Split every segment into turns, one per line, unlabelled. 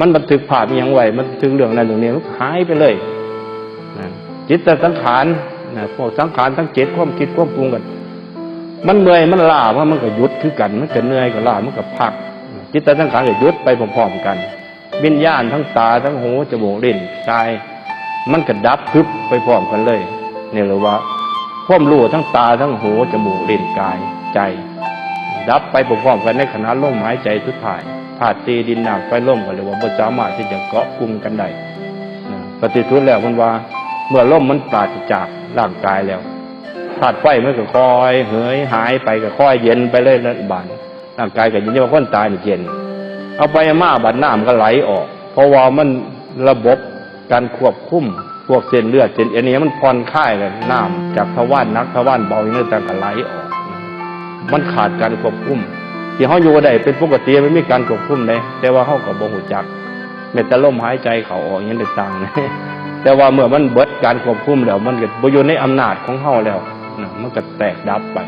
มันบันทึกภาพอย่างไว้มันบันทึกเรื่องนั้นตรงนี้มันหายไปเลยนะจิตสังขารนะพวกสังขารทั้งเจ็ดความคิดความปรุงกัน มันเหนื่อยมันล้าเพราะมันก็หยุดคือกัน มันก็เหนื่อยก็ล้ามันก็พัก จิตสังขารก็หยุดไปพร้อมๆกันวิญญาณทั้งตาทั้งหูจมูกลิ้นกาย มันก็ดับพึบไปพร้อมกันเลยเนี่ยเลยว่าความรู้ทั้งตาทั้งหูจมูกลิ้นกายใจ ดับไปพร้อมกันในขณะลมหายใจสุดท้าย ธาตุตีดินน้ำไฟล่มก็เลยว่าบ่สามารถที่จะเกาะกลุ่มกันได้ปฏิทุนแล้วมันว่า เมื่อล่มมันปราศจากร่างกายแล้วธาตุไฟมันก็ค่อยเหยหายไปก็ค่อยเย็นไปเลยแล้วบานร่างกายก็เย็นว่าคนตายเย็น เอาไปมาบัดน้ำก็ไหลออก เพราะว่ามันระบบการควบคุมพวกเส้นเลือดเส้นเอ็นนี้มันผ่อนคลายเลยน้ำจากทวารนักทวารเบาอย่างนี้ต่างก็ไหลออก มันขาดการควบคุม ที่เขาอยู่ได้เป็นปกติไม่มีการควบคุมเลยแต่ว่าเขากับบ่หูจักเม็ดต่ลมหายใจเขาออกอย่างนี้ได้ต่างนะแต่ว่าเมื่อมันเบิดการควบคุมแล้ว มันก็บ่อยู่ในอำนาจของเขาแล้วนะมันก็แตกดับไป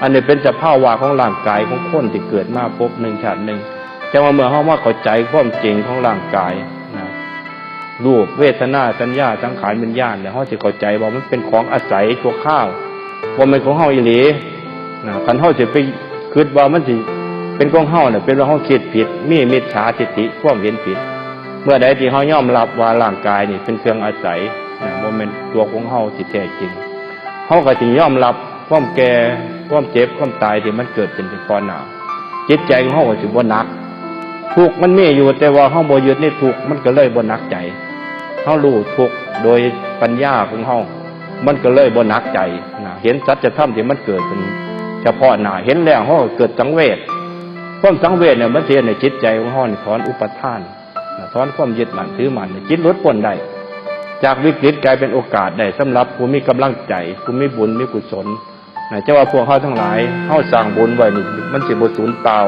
อันนี้เป็นสภาวะของร่างกายของคนที่เกิดมาพบหนึ่งชาติหนึ่งแต่ว่าเมื่อเขามาเข้าใจความจริงของร่างกายนะรูปเวทนาสัญญาสังขารวิญญาณเนี่ยเขาจะเข้าใจว่ามันเป็นของอาศัยชั่วข้าวว่ามันของเฮาอีหลีนะคันเฮาสิไปคิดว่ามันสิ เป็นของเฮาเนี่ยเป็นว่าเฮาคิดผิด มีมิจฉาทิฏฐิความเห็นผิด เมื่อใดที่เฮายอมรับว่าร่างกายนี่เป็นเครื่องอาศัยนะบ่แม่นตัวของเฮาที่แท้จริงเฮาก็สิยอมรับความแก่ความเจ็บความตายที่มันเกิดเป็นเป็นก่อนหน้าจิตใจของเฮาก็สิบ่หนักทุกมันมีอยู่แต่ว่าเฮาบ่ยึดในทุกมันก็เลยบ่หนักใจเฮารู้ทุกโดยปัญญาของเฮามันก็เลยบ่หนักใจนะเห็นสัจธรรมที่มันเกิดเป็นเฉพาะหน้าเห็นแล้วเฮาก็เกิดสังเวช ความสังเวชเนี่ยมันเทียนในจิตใจของเฮานี่ถอนอุปทานถอนความยึดมั่นถือมั่นเนี่ยจิตลดพ้นได้ จากวิกฤตกลายเป็นโอกาสได้สำหรับผู้มีกำลังใจผู้มีบุญมีกุศลนะจะว่าพวกเฮาทั้งหลายเฮาสร้างบุญไว้นี่มันสิบ่สูญเปล่า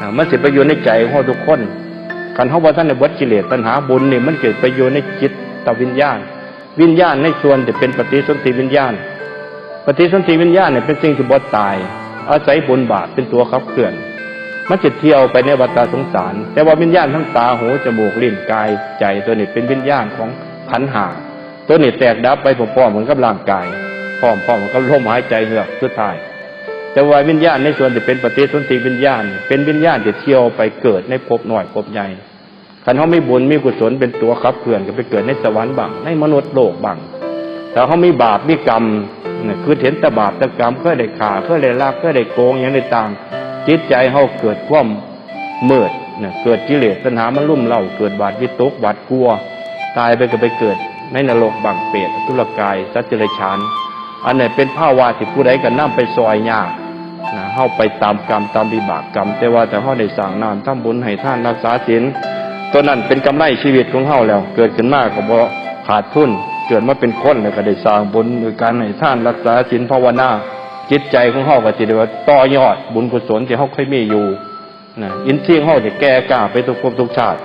นะมันสิไปอยู่ในใจของเฮาทุกคนคันเฮาบ่ทันได้เบิดกิเลสตัณหาบุญนี่มันเกิดไปอยู่ในจิตตวิญญาณ วิญญาณในส่วนที่เป็นปฏิสนธิวิญญาณ ปฏิสนธิวิญญาณเนี่ยเป็นสิ่งที่บ่ตาย อาศัยบุญบาปเป็นตัวขับเคลื่อน มันจะเที่ยวไปในวัฏสงสาร แต่ว่าวิญญาณทั้งตาหูจมูกลิ้นกายใจตัวนี้เป็นวิญญาณของขันธ์หาตัวนี้แตกดับไปพร้อมๆเหมือนกับร่างกายพร้อมๆเหมือนกับลมหายใจเหือกสุดท้ายแต่ว่าวิญญาณในส่วนที่เป็นปฏิสนธิวิญญาณ เป็นวิญญาณที่เที่ยวไปเกิดในภพหน่อยภพใหญ่ขันเขาไม่บุญมีกุศลเป็นตัวขับเคลื่อนก็ไปเกิดในสวรรค์บังในมนุษย์โลกบังแต่เขาไม่บาปมีกรรมคือเห็นแต่บาปแต่กรรมเพื่อได้ขาเพื่อได้ลากเพื่อได้โกงอย่างใดต่าง จิตใจเขาเกิดความมืดเนี่ยเกิดกิเลสตัณหามันลุ่มเล่าเกิดบาดวิตกบาดกลัว ตายไปก็ไปเกิดในนรกบังเปรตอตุลกาย สัจเจริญชานอันไหนเป็นภาวะที่ผู้ใดกันนั่ไปซอยยากนะเข้าไปตามกรรมตามวิบากกรรม แต่ว่าแต่เขาได้สั่งนานทำบุญให้ท่านรักษาศีลตัวนั้นเป็นกำไรชีวิตของเฮาแล้ว เกิดขึ้นมากก็บ่ขาดทุนเกิดมาเป็นคนแล้วก็ได้สร้างบุญโดยการให้ท่านรักษาศีลภาวนา จิตใจของเฮาก็สิได้ว่าต่อยอดบุญกุศลที่เฮาเคยมีอยู่นะอินทรีย์ของเฮาจะแก่กล้าไปทุกภพทุกชาติ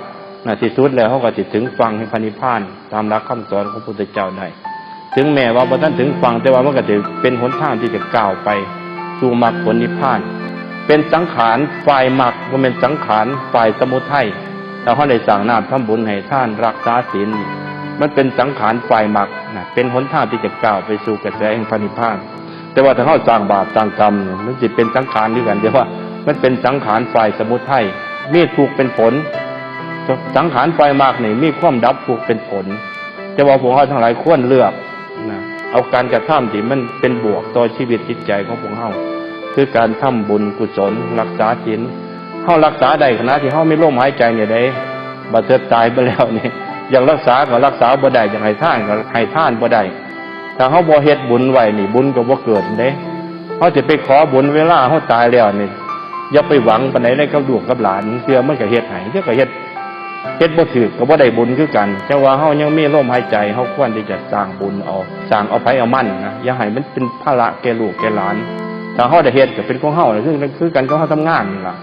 นะที่สุดแล้วเฮาก็สิถึงฟังให้พระนิพพาน ตามหลักคำสอนของพระพุทธเจ้าได้ถึงแม้ว่าบ่ทันถึงฟังแต่ว่ามันก็จะเป็นหนทางที่จะก้าวไปสู่มรรคผลนิพพาน เป็นสังขารฝ่ายมรรคบ่แม่นสังขารฝ่ายสมุทัยถ้าเขาได้สั่งน้ำทำบุญให้ท่านรักษาศีลมันเป็นสังขารฝ่ายหมักนะเป็นหนทางที่จะก้าวไปสู่กระแสแห่งพระนิพพาน แต่ว่าถ้าเขาสร้างบาปสร้างกรรมเนี่ยมันจะเป็นสังขารด้วยกันเดียวว่า มันเป็นสังขารฝ่ายสมุทัยมีถูกเป็นผล สังขารฝ่ายมักนี่มีความดับถูกเป็นผล แต่ว่าพวกเขาทั้งหลายควรเลือกนะเอาการกระทำที่มันเป็นบวกต่อชีวิตจิตใจของพวกเขาคือการทำบุญกุศล รักษาศีลเขารักษาได้ขณะที่เขาไม่ร่มหายใจเนี่ยได้บัดเจ็บตายไปแล้วนี่อย่างรักษาก็รักษาบ่ได้อย่างให้ท่านก็ให้ท่านบ่ได้ ถ้าเขาบ่เฮ็ดบุญไหวนี่บุญก็บ่เกิดเด้เขาจะไปขอบุญเวลาเขาตายแล้วนี่อย่าไปหวังปไหนเลยกับลูกกับหลานเชื่อมันก็เฮ็ดให้เชื่อก็เฮ็ดเฮ็ดบ่ถือก็บ่ได้บุญคือกันแต่ว่าเฮายังมีลมหายใจเฮาควรที่จะสร้างบุญเอาสร้างเอาไผเอามั่นนะอย่าให้มันเป็นภาระแก่ลูกแก่หลานถ้าเฮาได้เฮ็ดก็เป็นของเฮาคือคือกันก็เฮาทำงานนี่ล่ะ